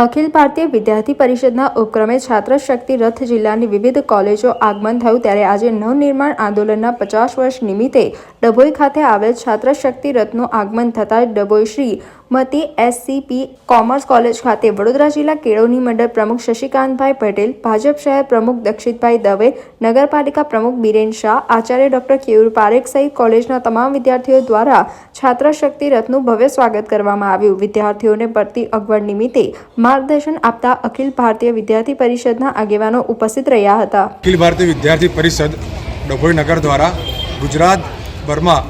અખિલ ભારતીય વિદ્યાર્થી પરિષદના ઉપક્રમે છાત્ર શક્તિ રથ જિલ્લાની વિવિધ કોલેજો આગમન થયું ત્યારે આજે નવનિર્માણ આંદોલનના પચાસ વર્ષ નિમિત્તે ડભોઈ ખાતે આવેલ છાત્ર શક્તિ રથનું આગમન થતાં Dabhoi Shrimati SCP commerce college ખાતે વડોદરા જિલ્લા કેળવણી મંડળ પ્રમુખ શશિકાંતભાઈ પટેલ, ભાજપ શહેર પ્રમુખ દક્ષિતભાઈ દવે, નગરપાલિકા પ્રમુખ બિરેન શાહ, આચાર્ય ડોક્ટર કેયુર પારેખ સહિત કોલેજના તમામ વિદ્યાર્થીઓ દ્વારા છાત્ર શક્તિ રથનું ભવ્ય સ્વાગત કરવામાં આવ્યું. વિદ્યાર્થીઓને પડતી અગવડ નિમિત્તે માર્ગદર્શન આપતા અખિલ ભારતીય વિદ્યાર્થી પરિષદના આગેવાનો ઉપસ્થિત રહ્યા હતા. અખિલ ભારતીય વિદ્યાર્થી પરિષદ ડભોઈ નગર દ્વારા ગુજરાતભરમાં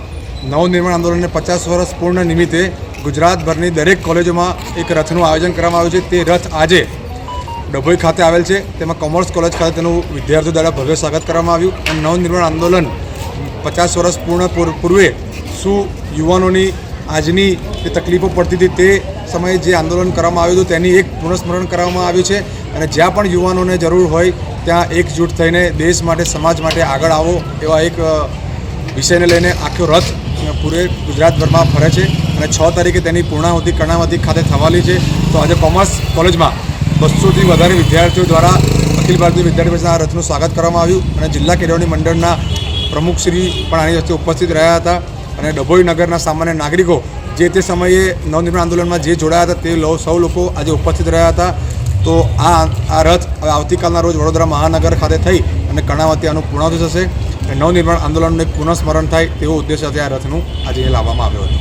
નવનિર્માણ આંદોલનને પચાસ વર્ષ પૂર્ણ નિમિત્તે ગુજરાતભરની દરેક કોલેજોમાં એક રથનું આયોજન કરવામાં આવ્યું છે. તે રથ આજે ડભોઈ ખાતે આવેલ છે. તેમાં કોમર્સ કોલેજ ખાતે તેનું વિદ્યાર્થીઓ દ્વારા ભવ્ય સ્વાગત કરવામાં આવ્યું અને નવનિર્માણ આંદોલન પચાસ વર્ષ પૂર્ણ પૂર્વે શું યુવાનોની આજની જે તકલીફો પડતી હતી તે સમયે જે આંદોલન કરવામાં આવ્યું હતું, તેની એક પુનઃસ્મરણ કરવામાં આવ્યું છે. અને જ્યાં પણ યુવાનોને જરૂર હોય, ત્યાં એકજૂટ થઈને દેશ માટે, સમાજ માટે આગળ આવો એવા એક વિષયને લઈને આખો રથ પૂરે ગુજરાતભરમાં ફરે છે. અને છ તારીખે તેની પૂર્ણાહુતિ કર્ણાવતી ખાતે થવાની છે. તો આજે કોમર્સ કોલેજમાં બસોથી વધારે વિદ્યાર્થીઓ દ્વારા અખિલ ભારતીય વિદ્યાર્થી પરિષદના રથનું સ્વાગત કરવામાં આવ્યું. અને જિલ્લા કેળવણી મંડળના પ્રમુખશ્રી પણ આની વચ્ચે ઉપસ્થિત રહ્યા હતા. અને ડભોઈ નગરના સામાન્ય નાગરિકો જે તે સમયે નવનિર્માણ આંદોલનમાં જે જોડાયા હતા તે લો- સૌ લોકો આજે ઉપસ્થિત રહ્યા હતા. તો આ આ રથ આવતીકાલના રોજ વડોદરા મહાનગર ખાતે થઈ અને કર્ણાવતી આનું પૂર્ણ થશે. નવનિર્માણ આંદોલનનું પુનઃસ્મરણ થાય તેવો ઉદ્દેશ સાથે આ રથનું આજે લાવવામાં આવ્યો હતો.